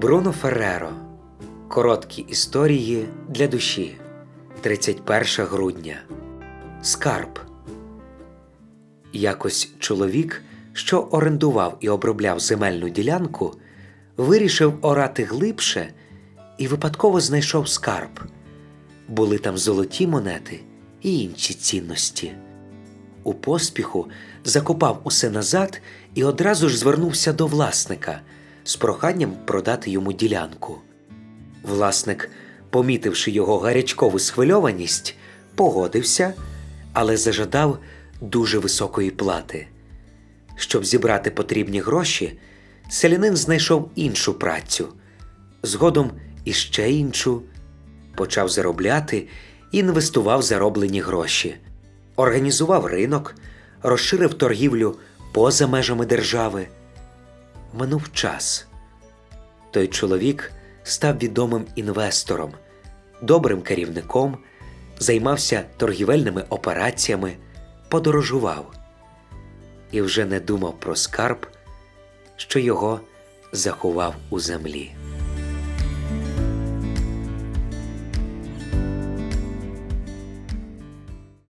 Бруно Ферреро. Короткі історії для душі. 31 грудня. Скарб. Якось чоловік, що орендував і обробляв земельну ділянку, вирішив орати глибше і випадково знайшов скарб. Були там золоті монети і інші цінності. У поспіху закопав усе назад і одразу ж звернувся до власника з проханням продати йому ділянку. Власник, помітивши його гарячкову схвильованість, погодився, але зажадав дуже високої плати. Щоб зібрати потрібні гроші, селянин знайшов іншу працю, згодом іще іншу, почав заробляти і інвестував зароблені гроші, організував ринок, розширив торгівлю поза межами держави. Минув час. Той чоловік став відомим інвестором, добрим керівником, займався торгівельними операціями, подорожував і вже не думав про скарб, що його заховав у землі.